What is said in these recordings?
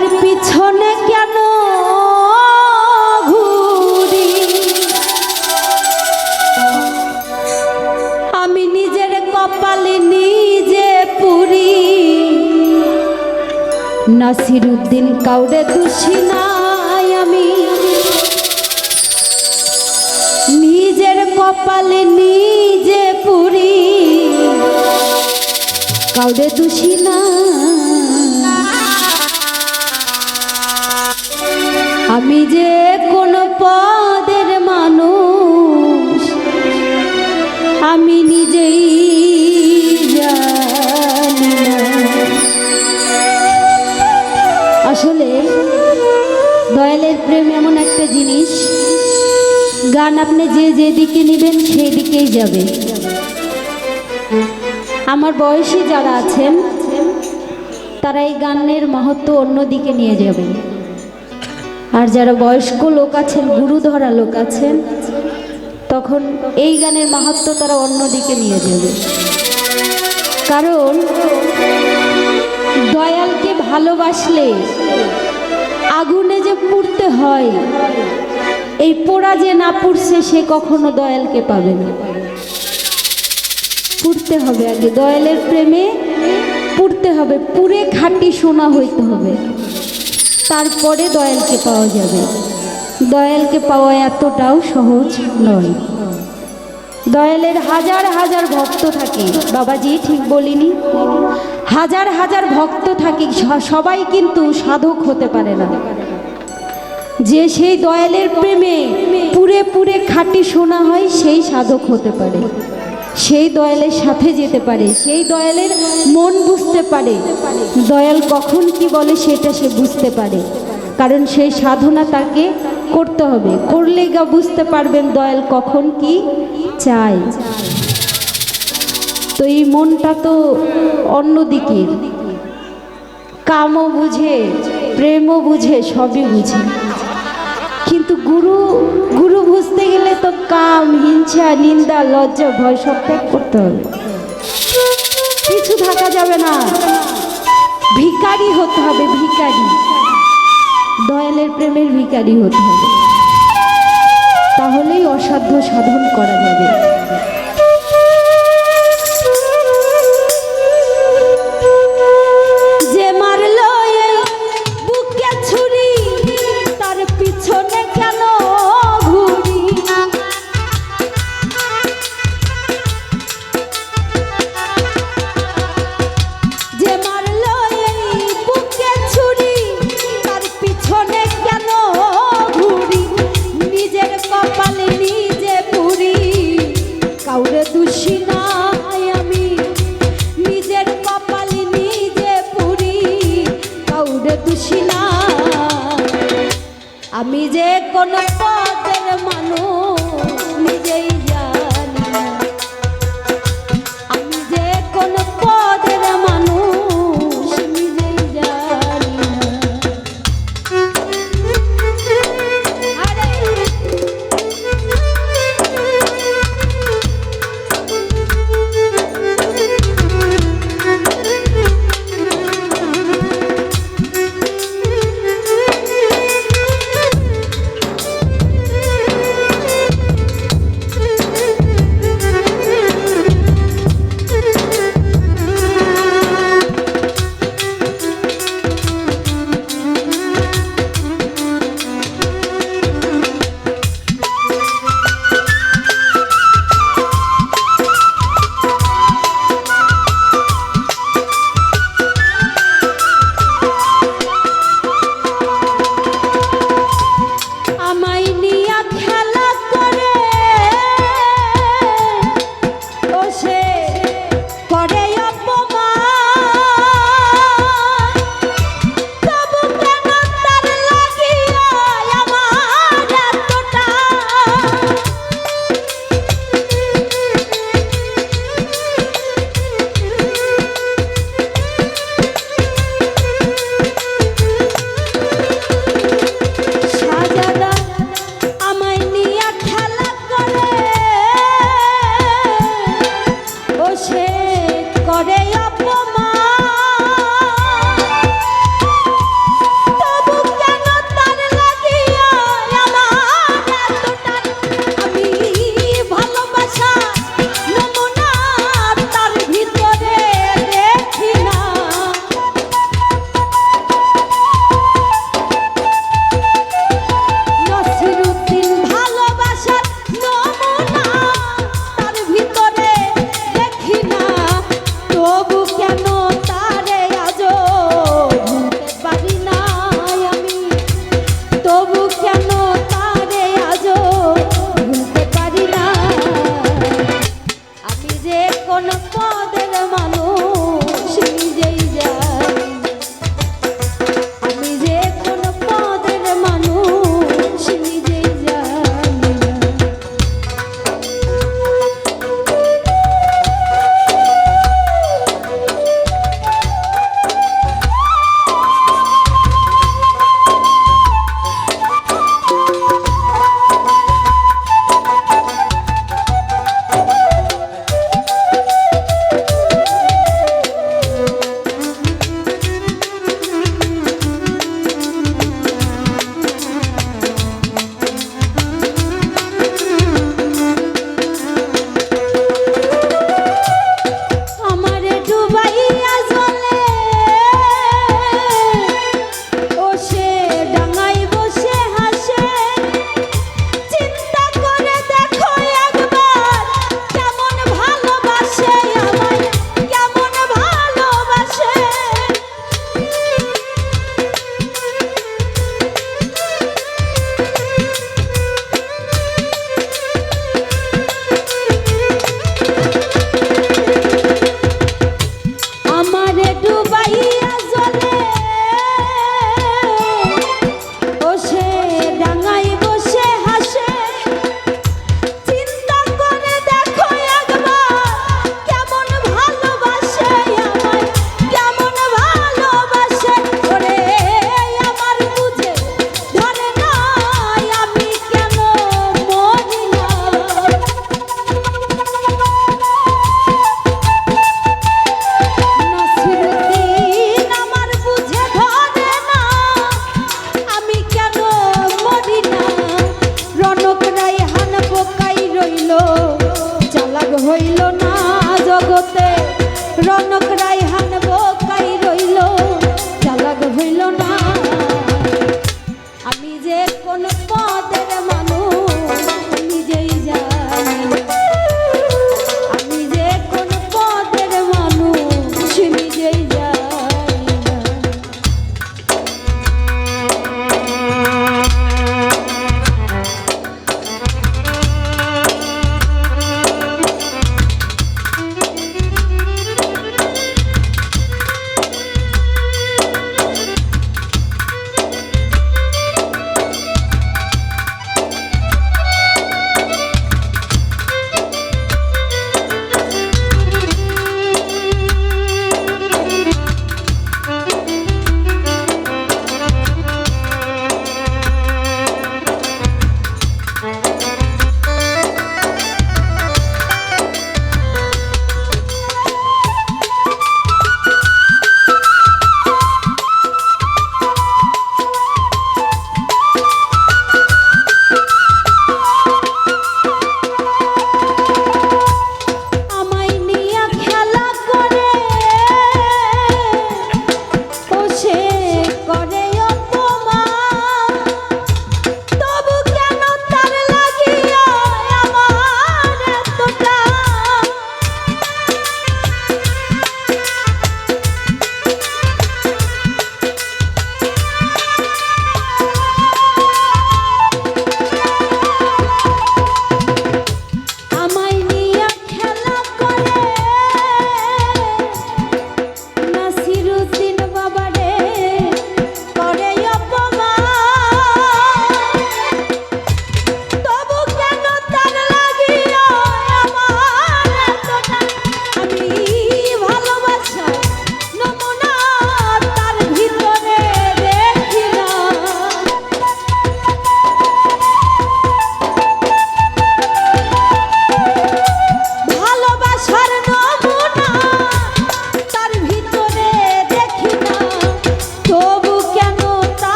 তার পিছনে কেন ঘুরি? আমি নিজের কপালে নিজে পুরি। নাসির উদ্দিন কাউরে দোষী নাই আমি। নিজের কপালে নিজে পুরি। কাউরে দোষী না আমি যে কোন পদের মানুষ, আমি নিজেই আসলে দয়ালের প্রেম এমন একটা জিনিস, গান আপনি যে যেদিকে নেবেন সেই দিকেই যাবে। আমার বয়সী যারা আছেন, তারা এই গানের মাহাত্ম অন্যদিকে নিয়ে যাবেন আর যারা বয়স্ক লোক আছেন গুরু ধরা লোক আছেন, তখন এই গানের মাহাত্ম তারা অন্যদিকে নিয়ে যাবে। কারণ দয়ালকে ভালোবাসলে আগুনে যে পুড়তে হয়, এই পোড়া যে না পুড়ছে, সে কখনো দয়ালকে পাবে না। পুড়তে হবে আগে। দয়ালের প্রেমে পুড়তে হবে। পুরে খাঁটি সোনা হইতে হবে। তারপরে দয়ালকে পাওয়া যাবে। দয়ালকে পাওয়া এতটাও সহজ নয়। দয়ালের হাজার হাজার ভক্ত থাকে। বাবাজি ঠিক বলিনি। হাজার হাজার ভক্ত থাকে। সবাই কিন্তু সাধক হতে পারে না। যে সেই দয়ালের প্রেমে পুরে পুরে খাঁটি শোনা হয়, সেই সাধক হতে পারে। সেই দয়ালের সাথে যেতে পারে, সেই দয়ালের মন বুঝতে পারে। দয়াল কখন কি বলে সেটা সে বুঝতে পারে। কারণ সেই সাধনা তাকে করতে হবে। করলে গা বুঝতে পারবেন দয়াল কখন কি চায়। তো এই মনটা তো অন্য অন্যদিকের। কামও বুঝে, প্রেমও বুঝে, সবই বুঝে। গুরু গুরু বুঝতে গেলে তো কাম, হিংসা, নিন্দা, লজ্জা, ভয় সব ত্যাগ করতে হবে। কিছু থাকা যাবে না। ভিকারি হতে হবে ভিকারি দয়ালের প্রেমের ভিকারি হতে হবে। তাহলেই অসাধ্য সাধন করা যাবে। হইল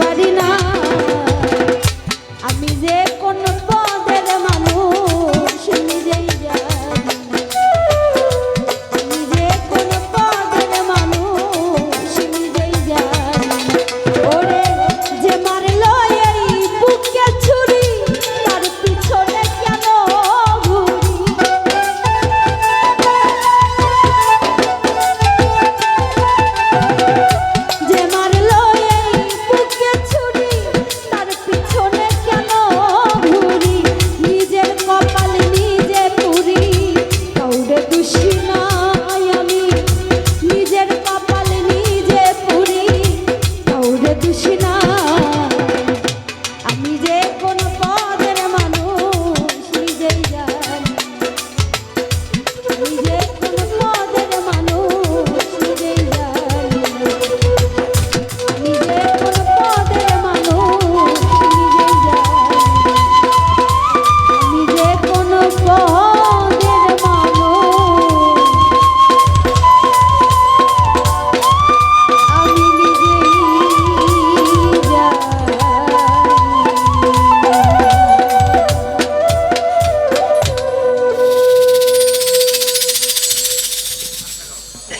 পারি না।